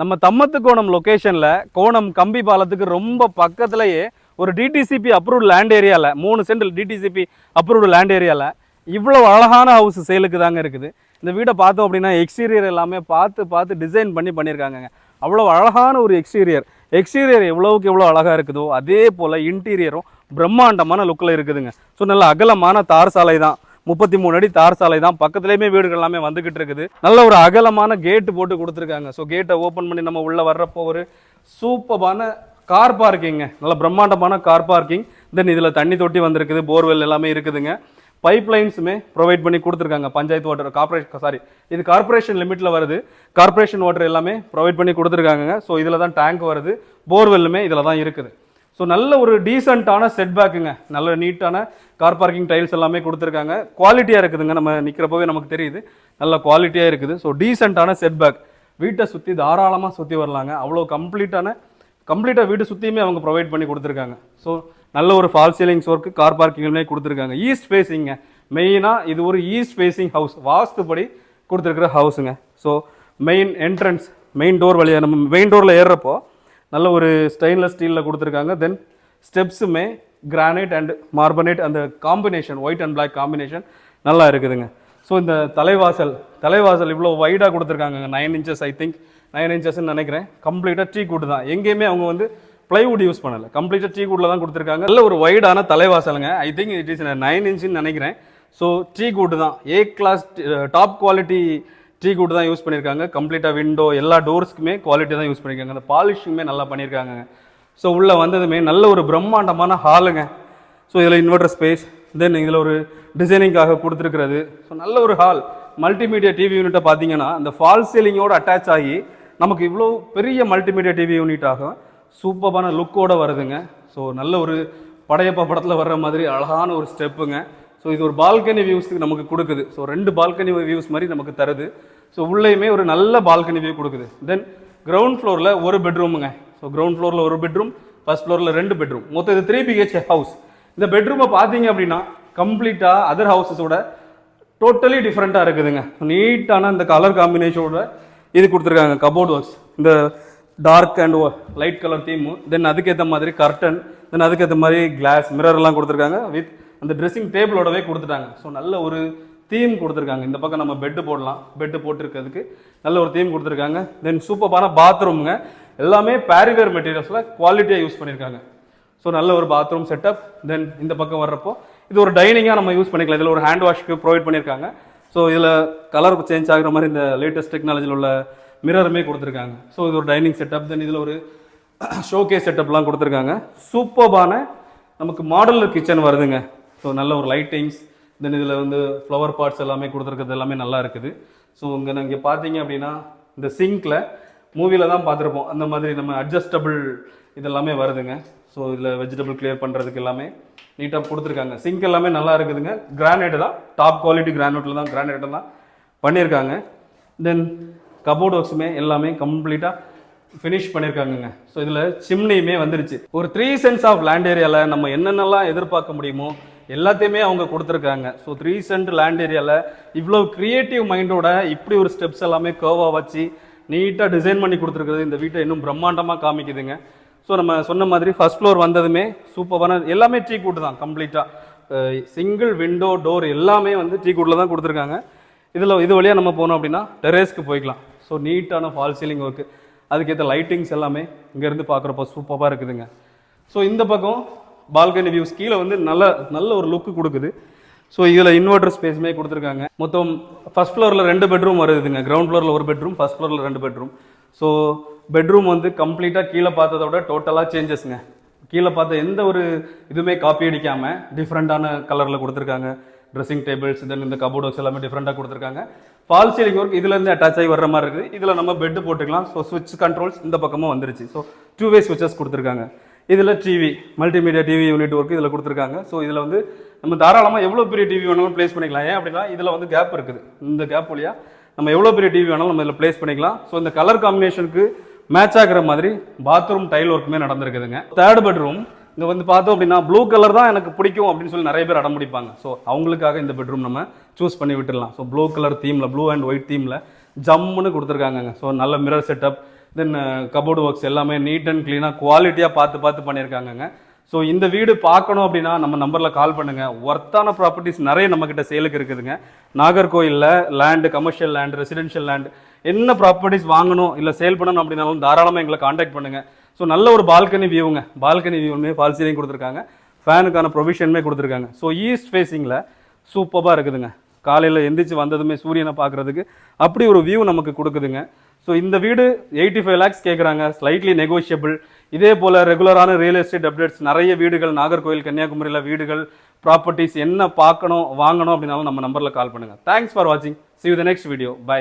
நம்ம தம்மத்து கோணம் லொக்கேஷனில் கோணம் கம்பி பாலத்துக்கு ரொம்ப பக்கத்துலேயே ஒரு டிடிசிபி அப்ரூவ்டு லேண்ட் ஏரியாவில் மூணு சென்டில் டிடிசிபி அப்ரூவ்டு லேண்ட் ஏரியாவில் இவ்வளோ அழகான ஹவுஸ் சேலுக்கு தாங்க இருக்குது. இந்த வீடை பார்த்தோம் அப்படின்னா எக்ஸ்டீரியர் எல்லாமே பார்த்து பார்த்து டிசைன் பண்ணி பண்ணியிருக்காங்கங்க. அவ்வளோ அழகான ஒரு எக்ஸ்டீரியர் எக்ஸ்டீரியர் எவ்வளவுக்கு எவ்வளோ அழகாக இருக்குதோ அதே போல் இன்டீரியரும் பிரம்மாண்டமான லுக்கில் இருக்குதுங்க. ஸோ நல்ல அகலமான தார் சாலை தான். முப்பத்தி மூணு அடி தார் சாலை தான். பக்கத்துலேயுமே வீடுகள் எல்லாமே வந்துகிட்டு இருக்குது. நல்ல ஒரு அகலமான கேட்டு போட்டு கொடுத்துருக்காங்க. ஸோ கேட்டை ஓப்பன் பண்ணி நம்ம உள்ளே வர்றப்போ ஒரு சூப்பரான கார் பார்க்கிங்க நல்ல பிரம்மாண்டமான கார் பார்க்கிங் தென் இதில் தண்ணி தொட்டி வந்திருக்குது. போர்வெல் எல்லாமே இருக்குதுங்க. பைப் லைன்ஸுமே ப்ரொவைட் பண்ணி கொடுத்துருக்காங்க. பஞ்சாயத்து வாட்டர் கார்பரேஷன் சாரி இது கார்பரேஷன் லிமிட்டில் வருது. கார்பரேஷன் வாட்டர் எல்லாமே ப்ரொவைட் பண்ணி கொடுத்துருக்காங்க ஸோ இதில் தான் டேங்க் வருது. போர்வெல்லுமே இதில் தான் இருக்குது. ஸோ நல்ல ஒரு டீசெண்டான செட்பேக்குங்க நல்ல நீட்டான கார் பார்க்கிங் டைல்ஸ் எல்லாமே கொடுத்துருக்காங்க. குவாலிட்டியாக இருக்குதுங்க. நம்ம நிற்கிறப்பவே நமக்கு தெரியுது. நல்ல குவாலிட்டியாக இருக்குது. ஸோ டீசெண்டான செட்பேக் வீட்டை சுற்றி தாராளமாக சுற்றி வரலாங்க. அவ்வளோ கம்ப்ளீட்டான கம்ப்ளீட்டாக வீடு சுற்றியுமே அவங்க ப்ரொவைட் பண்ணி கொடுத்துருக்காங்க. ஸோ நல்ல ஒரு ஃபால் சீலிங்ஸ் ஒர்க்கு கார் பார்க்கிங்லேயே கொடுத்துருக்காங்க. ஈஸ்ட் ஃபேஸிங்க மெயினாக இது ஒரு ஈஸ்ட் ஃபேஸிங் ஹவுஸ் வாஸ்துப்படி கொடுத்துருக்குற ஹவுஸுங்க so main entrance main door வழியாக நம்ம மெயின் டோரில் ஏறுறப்போ நல்ல ஒரு ஸ்டெயின்லெஸ் ஸ்டீலில் கொடுத்துருக்காங்க. தென் ஸ்டெப்ஸுமே கிரானைட் அண்ட் மார்பனேட் அந்த combination white and black combination நல்லா இருக்குதுங்க. ஸோ இந்த தலைவாசல் தலைவாசல் இவ்வளோ வைடாக கொடுத்துருக்காங்க. Nine inches I think nine இன்ச்சஸ்ன்னு நினைக்கிறேன். கம்ப்ளீட்டாக டீ கூட்டு தான். எங்கேயுமே அவங்க வந்து பிளைவுட் யூஸ் பண்ணல. கம்ப்ளீட்டாக டீ கூட்டில் தான் கொடுத்துருக்காங்க. நல்ல ஒரு வைடான தலைவாசலுங்க. I think it is nine இன்ச்சுன்னு நினைக்கிறேன். ஸோ டீ கூட்டு தான். A class top quality teak wood தான் யூஸ் பண்ணியிருக்காங்க கம்ப்ளீட்டாக விண்டோ எல்லா டோர்ஸ்க்குமே குவாலிட்டி தான் யூஸ் பண்ணியிருக்காங்க அந்த பாலிஷிங்குமே நல்லா பண்ணியிருக்காங்க ஸோ உள்ளே வந்ததுமே நல்ல ஒரு பிரம்மாண்டமான ஹாலுங்க ஸோ இதில் இன்வெர்டர் ஸ்பேஸ் தென் இதில் ஒரு டிசைனிங்காக கொடுத்துருக்கிறது. ஸோ நல்ல ஒரு ஹால் மல்டிமீடியா டிவி யூனிட்டை பார்த்தீங்கன்னா அந்த ஃபால் சீலிங்கோட அட்டாச் ஆகி நமக்கு இவ்வளோ பெரிய மல்டிமீடியா டிவி யூனிட்டாகும் சூப்பரான லுக்கோடு வருதுங்க. ஸோ நல்ல ஒரு படையப்பா படத்தில் வர்ற மாதிரி அழகான ஒரு ஸ்டெப்புங்க ஸோ இது ஒரு பால்கனி வியூஸ்க்கு நமக்கு கொடுக்குது. ஸோ ரெண்டு பால்கனி வியூஸ் மாதிரி நமக்கு தருது. ஸோ உள்ளேயுமே ஒரு நல்ல பால்கனி வியூ கொடுக்குது. தென் கிரவுண்ட் ஃப்ளோரில் ஒரு பெட்ரூமுங்க ஸோ கிரவுண்ட் ஃப்ளோரில் ஒரு பெட்ரூம் ஃபர்ஸ்ட் ஃப்ளோரில் ரெண்டு பெட்ரூம் மொத்தம் இது த்ரீ பிஹெச்கே ஹவுஸ் இந்த பெட்ரூமை பார்த்தீங்க அப்படின்னா கம்ப்ளீட்டாக அதர் ஹவுசஸோட டோட்டலி டிஃப்ரெண்ட்டாக இருக்குதுங்க. நீட்டான இந்த கலர் காம்பினேஷனோட இது கொடுத்துருக்காங்க கபோர்ட் ஒர்க்ஸ் இந்த dark and light colour theme then அதுக்கேற்ற மாதிரி கர்டன் தென் அதுக்கேற்ற மாதிரி கிளாஸ் மிரர்லாம் கொடுத்துருக்காங்க. வித் அந்த ட்ரெஸ்ஸிங் டேபிளோடவே கொடுத்துட்டாங்க. ஸோ நல்ல ஒரு தீம் கொடுத்துருக்காங்க. இந்த பக்கம் நம்ம பெட்டு போடலாம். பெட்டு போட்டிருக்கிறதுக்கு நல்ல ஒரு தீம் கொடுத்துருக்காங்க. தென் சூப்பரான பாத்ரூமுங்க எல்லாமே பேரிவேர் மெட்டீரியல்ஸில் குவாலிட்டியாக யூஸ் பண்ணியிருக்காங்க. ஸோ நல்ல ஒரு பாத்ரூம் செட்டப் தென் இந்த பக்கம் வர்றப்போ இது ஒரு டைனிங்காக நம்ம யூஸ் பண்ணிக்கலாம். இதில் ஒரு ஹேண்ட் வாஷ்க்கு ப்ரொவைட் பண்ணியிருக்காங்க. ஸோ இதில் கலர் சேஞ்ச் ஆகிற மாதிரி இந்த லேட்டஸ்ட் டெக்னாலஜியில் உள்ள மிரருமே கொடுத்துருக்காங்க. ஸோ இது ஒரு டைனிங் செட்டப் தென் இதில் ஒரு ஷோகேஸ் செட்டப்லாம் கொடுத்துருக்காங்க. சூப்பர்பான நமக்கு மாடலர் கிச்சன் வருதுங்க. ஸோ நல்ல ஒரு லைட்டிங்ஸ் தென் இதில் வந்து ஃப்ளவர் பார்ட்ஸ் எல்லாமே கொடுத்துருக்கிறது எல்லாமே நல்லா இருக்குது. ஸோ இங்கே நீங்கள் பார்த்தீங்க அப்படின்னா இந்த சிங்க்கில் மூவியில் தான் பார்த்துருப்போம். அந்த மாதிரி நம்ம அட்ஜஸ்டபிள் இதெல்லாமே வருதுங்க. ஸோ இதில் வெஜிடபிள் கிளியர் பண்ணுறதுக்கு எல்லாமே நீட்டாக கொடுத்துருக்காங்க. சிங்க் எல்லாமே நல்லா இருக்குதுங்க. கிரானைட் தான். டாப் குவாலிட்டி கிரானைட்டில் தான் கிரானைட் தான் பண்ணியிருக்காங்க தென் கபோர்ட் ஒர்க்ஸுமே எல்லாமே கம்ப்ளீட்டாக ஃபினிஷ் பண்ணியிருக்காங்கங்க ஸோ இதில் சிம்னியுமே வந்துருச்சு. ஒரு த்ரீ சென்ஸ் ஆஃப் லேண்ட் ஏரியாவில் நம்ம என்னென்னலாம் எதிர்பார்க்க முடியுமோ எல்லாத்தையுமே அவங்க கொடுத்துருக்காங்க. ஸோ த்ரீ சென்ட் லேண்ட் ஏரியாவில் இவ்வளோ க்ரியேட்டிவ் மைண்டோட இப்படி ஒரு ஸ்டெப்ஸ் எல்லாமே கேர்வாக வச்சு நீட்டாக டிசைன் பண்ணி கொடுத்துருக்குறது இந்த வீட்டை இன்னும் பிரம்மாண்டமாக காமிக்குதுங்க. ஸோ நம்ம சொன்ன மாதிரி ஃபஸ்ட் ஃப்ளோர் வந்ததுமே சூப்பரான எல்லாமே டீ கூட்டு தான் கம்ப்ளீட்டாக சிங்கிள் விண்டோ டோர் எல்லாமே வந்து டீ கூட்டில் தான் கொடுத்துருக்காங்க. இதில் இது வழியாக நம்ம போனோம் அப்படின்னா டெரேஸ்க்கு போய்க்கலாம். ஸோ நீட்டான ஃபால் சீலிங் ஒர்க்கு அதுக்கேற்ற லைட்டிங்ஸ் எல்லாமே இங்கேருந்து பார்க்குறப்போ சூப்பராக இருக்குதுங்க. ஸோ இந்த பக்கம் பால்கனி வியூஸ் கீழே வந்து நல்ல நல்ல ஒரு லுக்கு கொடுக்குது. ஸோ இதில் இன்வெர்டர் ஸ்பேஸுமே கொடுத்துருக்காங்க. மொத்தம் ஃபர்ஸ்ட் ஃப்ளோரில் ரெண்டு பெட்ரூம் வருதுங்க. கிரவுண்ட் ஃப்ளோரில் ஒரு பெட்ரூம் ஃபர்ஸ்ட் ஃப்ளோரில் ரெண்டு பெட்ரூம் ஸோ பெட்ரூம் வந்து கம்ப்ளீட்டாக கீழே பார்த்ததை விட டோட்டலாக சேஞ்சஸ்ங்க கீழே பார்த்த எந்த ஒரு இதுவுமே காப்பி அடிக்காமல் டிஃப்ரெண்ட்டான கலரில் கொடுத்துருக்காங்க. ட்ரெஸ்ஸிங் டேபிள்ஸ் தென் இந்த கபோர்ட் ஒர்க்ஸ் எல்லாமே டிஃப்ரெண்ட்டாக கொடுத்துருக்காங்க. ஃபால் சீலிங் ஒர்க் இதுலேருந்து அட்டாச் ஆகி வர்ற மாதிரி இருக்குது. இதில் நம்ம பெட்டு போட்டுக்கலாம். ஸோ ஸ்விட்ச் கண்ட்ரோல்ஸ் இந்த பக்கமும் வந்துருச்சு. ஸோ டூ வே ஸ்விட்சஸ் கொடுத்துருக்காங்க. இதில் TV multimedia TV unit work இதில் கொடுத்துருக்காங்க. ஸோ இதில் வந்து நம்ம தாராளமாக எவ்வளோ பெரிய டிவி வேணாலும் ப்ளேஸ் பண்ணிக்கலாம். ஏன் அப்படின்னா இதில் வந்து கேப் இருக்குது. இந்த கேப் வழியாக நம்ம எவ்வளோ பெரிய டிவி வேணாலும் நம்ம இதில் ப்ளேஸ் பண்ணிக்கலாம். ஸோ இந்த கலர் காம்பினேஷனுக்கு மேட்ச் ஆகிற மாதிரி பாத்ரூம் டைல் ஒர்க்குமே நடந்திருக்குதுங்க. தேர்ட் பெட்ரூம் இங்கே வந்து பார்த்தோம் அப்படின்னா ப்ளூ கலர் தான் எனக்கு பிடிக்கும் அப்படின்னு சொல்லி நிறைய பேர் அடம் பிடிப்பாங்க. ஸோ அவங்களுக்காக இந்த பெட்ரூம் நம்ம சூஸ் பண்ணி விட்டுடலாம். ஸோ ப்ளூ கலர் தீமில் ப்ளூ அண்ட் ஒயிட் தீமில் ஜம்முன்னு கொடுத்துருக்காங்கங்க. ஸோ நல்ல mirror setup then cupboard works எல்லாமே நீட் அண்ட் க்ளீனாக குவாலிட்டியாக பார்த்து பார்த்து பண்ணியிருக்காங்கங்க. ஸோ இந்த வீடு பார்க்கணும் அப்படின்னா நம்ம நம்பரில் கால் பண்ணுங்கள் ஒர்த்தான ப்ராப்பர்ட்டிஸ் நிறைய நம்மக்கிட்ட சேலுக்கு இருக்குதுங்க. நாகர்கோயிலில் land commercial land residential land என்ன ப்ராப்பர்ட்டிஸ் வாங்கணும் இல்லை சேல் பண்ணணும் அப்படின்னாலும் தாராளமாக எங்களை காண்டாக்ட் பண்ணுங்க. ஸோ நல்ல ஒரு பால்கனி வியூங்க பால்கனி வியூமே ஃபால் சீலிங் கொடுத்துருக்காங்க. ஃபேனுக்கான ப்ரொவிஷனுமே கொடுத்துருக்காங்க. ஸோ ஈஸ்ட் ஃபேஸிங்கில் சூப்பராக இருக்குதுங்க. காலையில் எந்திரிச்சு வந்ததுமே சூரியனை பார்க்குறதுக்கு அப்படி ஒரு வியூ நமக்கு கொடுக்குதுங்க. ஸோ இந்த வீடு எயிட்டி ஃபைவ் லேக்ஸ் கேட்குறாங்க ஸ்லைட்லி நெகோஷியபிள் இதே போல் ரெகுலரான ரியல் எஸ்டேட் அப்டேட்ஸ் நிறைய வீடுகள் நாகர்கோவில் கன்னியாகுமரியில் வீடுகள் ப்ராப்பர்ட்டிஸ் என்ன பார்க்கணும் வாங்கணும் அப்படின்னாலும் நம்ம நம்பரில் கால் பண்ணுங்கள் தேங்க்ஸ் ஃபார் வாட்சிங் see you the next video bye